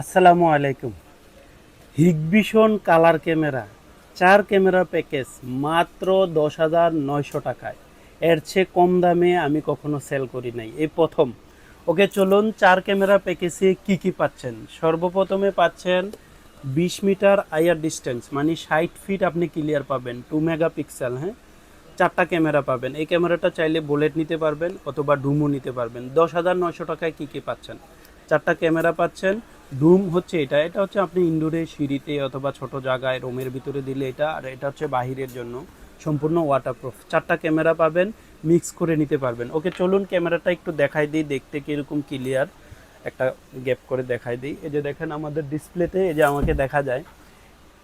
আসসালামু আলাইকুম। Hikvision colour camera, চার ক্যামেরা প্যাকেজ মাত্র দশ হাজার নয়শো টাকায়। এর চেয়ে কম দামে আমি কখনো সেল করি নাই। এই প্রথম। ওকে, চলুন চার ক্যামেরা প্যাকেজে কি কি পাচ্ছেন? সর্বপ্রথমে পাচ্ছেন বিশ মিটার আইয়ার ডিস্টেন্স মানে ষাট ফিট আপনি ক্লিয়ার পাবেন টু মেগা পিক্সেল হ্যাঁ? চারটা ক্যামেরা পাবেন। এই ক্যামেরাটা চাইলে বুলেট নিতে পারবেন অথবা ডুমো নিতে পারবেন। দশ হাজার নয়শো টাকায় কী কী পাচ্ছেন? চারটা ক্যামেরা পাচ্ছেন ডুম হচ্ছে এটা এটা হচ্ছে আপনি ইনডোরে সিঁড়িতে অথবা ছোট জায়গায় রুমের ভিতরে দিলে এটা, আর এটা হচ্ছে বাহিরের জন্য সম্পূর্ণ ওয়াটারপ্রুফ চারটা ক্যামেরা পাবেন মিক্স করে নিতে পারবেন। ওকে, চলুন ক্যামেরাটা একটু দেখাই দিই, দেখতে কীরকম ক্লিয়ার একটা গ্যাপ করে দেখাই দিই। এই যে দেখেন আমাদের ডিসপ্লেতে এই যে আমাকে দেখা যায়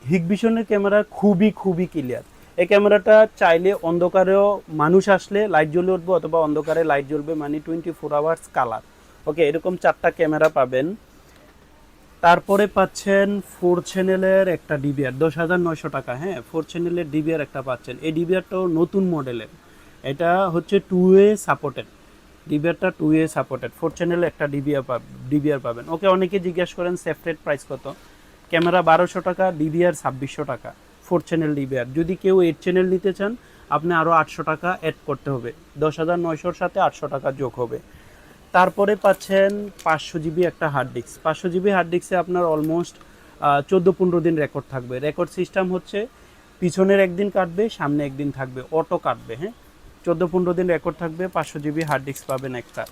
হিগভিশনের ক্যামেরা খুবই খুবই ক্লিয়ার এই ক্যামেরাটা চাইলে অন্ধকারেও মানুষ আসলে লাইট জ্বলে উঠবে অথবা অন্ধকারে লাইট জ্বলবে মানে twenty four hours colour okay, এরকম চারটা ক্যামেরা পাবেন। তারপরে পাচ্ছেন ফোর চ্যানেলের একটা ডিবিআর দশ হাজার নয়শো টাকা হ্যাঁ ফোর চ্যানেলের ডিবিআর একটা পাচ্ছেন। এই ডিবিআরটাও নতুন মডেলের এটা হচ্ছে টু এ সাপোর্টেড ডিবিআরটা টু এ সাপোর্টেড ফোর চ্যানেলে একটা ডিবিআর পাবেন ডিবিআর পাবেন। ওকে অনেকে জিজ্ঞেস করেন সেফটেড প্রাইস কত? ক্যামেরা বারোশো টাকা ডিবিআর ছাব্বিশশো টাকা ফোর চ্যানেল ডিবিআর যদি কেউ এইট চ্যানেল নিতে চান, আপনি আরও আটশো টাকা অ্যাড করতে হবে। দশ হাজার নয়শোর সাথে আটশো টাকা যোগ হবে। তারপরে পাচ্ছেন পাঁচশো জিবি একটা হার্ড ডিস্ক পাঁচশো জিবি হার্ড ডিস্কে আপনার অলমোস্ট চোদ্দ পনেরো দিন রেকর্ড থাকবে। রেকর্ড সিস্টেম হচ্ছে পিছনের একদিন কাটবে, সামনে একদিন থাকবে অটো কাটবে হ্যাঁ? চোদ্দ পনেরো দিন রেকর্ড থাকবে, পাঁচশো জিবি হার্ড ডিস্ক পাবেন একটা।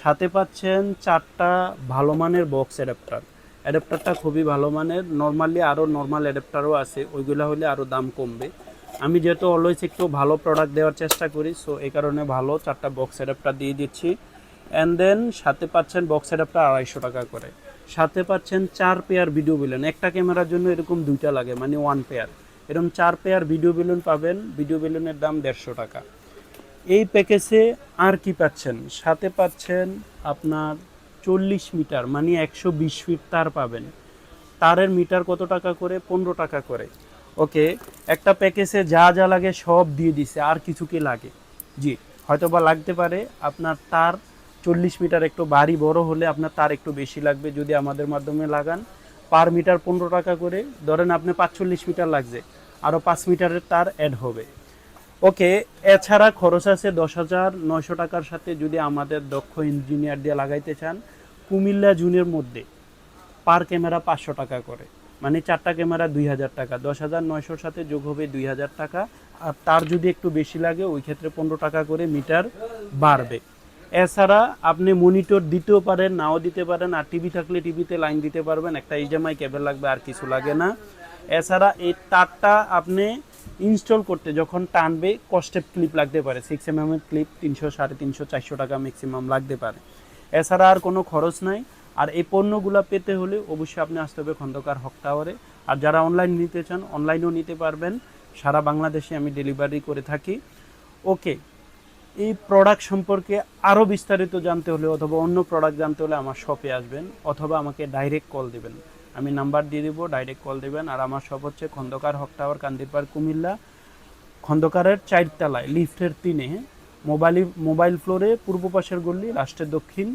সাথে পাচ্ছেন চারটা ভালো মানের বক্স অ্যাডাপ্টার অ্যাডাপ্টারটা খুবই ভালো মানের। নর্মালি আরও নর্মাল অ্যাডাপ্টারও আছে, ওইগুলো হলে আরও দাম কমবে। আমি যেহেতু অলওয়েজ একটু ভালো প্রোডাক্ট দেওয়ার চেষ্টা করি সো এই কারণে ভালো চারটা বক্স অ্যাডাপ্টার দিয়ে দিচ্ছি। অ্যান্ড দেন সাথে পাচ্ছেন বক্স অ্যাডাপ্টার আড়াইশো টাকা করে। সাথে পাচ্ছেন চার পেয়ার ভিডিও বিলন একটা ক্যামেরার জন্য এরকম দুইটা লাগে মানে ওয়ান পেয়ার এরকম চার পেয়ার ভিডিও বিলন পাবেন ভিডিও বিলনের দাম দেড়শো টাকা। এই প্যাকেজে আর কি পাচ্ছেন? সাথে পাচ্ছেন আপনার চল্লিশ মিটার মানে একশো বিশ ফিট তার পাবেন। তারের মিটার কত টাকা করে? পনেরো টাকা করে। ওকে একটা প্যাকেজে যা যা লাগে সব দিয়ে দিছে, আর কিছু কি লাগে? জি হয়তো বা লাগতে পারে। আপনার তার চল্লিশ মিটার একটু বাড়ি বড় হলে আপনার তার একটু বেশি লাগবে যদি আমাদের মাধ্যমে লাগান। পার মিটার পনেরো টাকা করে, ধরেন আপনি পাঁচচল্লিশ মিটার লাগছে আরও পাঁচ মিটারের তার অ্যাড হবে। ওকে, এছাড়া খরচ আছে দশ হাজার নয়শো টাকার সাথে যদি আমাদের দক্ষ ইঞ্জিনিয়ার দিয়ে লাগাইতে চান, কুমিল্লা জুনের মধ্যে পার ক্যামেরা পাঁচশো টাকা করে। মানে চারটা ক্যামেরা দুই হাজার টাকা, দশ হাজার নয়শোর সাথে যোগ হবে দুই হাজার টাকা। আর তার যদি একটু বেশি লাগে, ওই ক্ষেত্রে পনেরো টাকা করে মিটার বাড়বে। এছাড়া আপনি মনিটর দিতেও পারেন, নাও দিতে পারেন, আর টিভি থাকলে টিভিতে লাইন দিতে পারবেন। একটা এইচএমআই কেবল লাগবে, আর কিছু লাগে না। এছাড়া এই তারটা আপনি ইনস্টল করতে যখন টানবে কস্টেপ ক্লিপ লাগতে পারে। সিক্স এম এর ক্লিপ তিনশো, সাড়ে তিনশো, চারশো টাকা ম্যাক্সিমাম লাগতে পারে। এছাড়া আর কোনো খরচ নাই। আর এই পণ্যগুলো পেতে হলে অবশ্যই আপনি আসতে হবে খন্দকার হক টাওয়ারে। আর যারা অনলাইন নিতে চান অনলাইনেও নিতে পারবেন। সারা বাংলাদেশে আমি ডেলিভারি করে থাকি। ওকে এই প্রোডাক্ট সম্পর্কে আরও বিস্তারিত জানতে হলে অথবা অন্য প্রোডাক্ট জানতে হলে আমার শপে আসবেন, অথবা আমাকে ডাইরেক্ট কল দিবেন। আমি নাম্বার দিয়ে দেবো ডাইরেক্ট কল দেবেন, আর আমার শপ হচ্ছে খন্দকার হক টাওয়ার কান্দিরপাড় কুমিল্লা। খন্দকারের চারতলায়, লিফটের তিনে মোবাইল মোবাইল ফ্লোরে পূর্ব পাশের গল্লি রাষ্ট্রের দক্ষিণ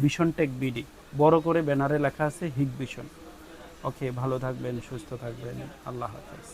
ভীষণ টেক বিডি বড় করে ব্যানারে লেখা আছে হিগ ভীষণ ওকে ভালো থাকবেন, সুস্থ থাকবেন। আল্লাহ হাফেজ।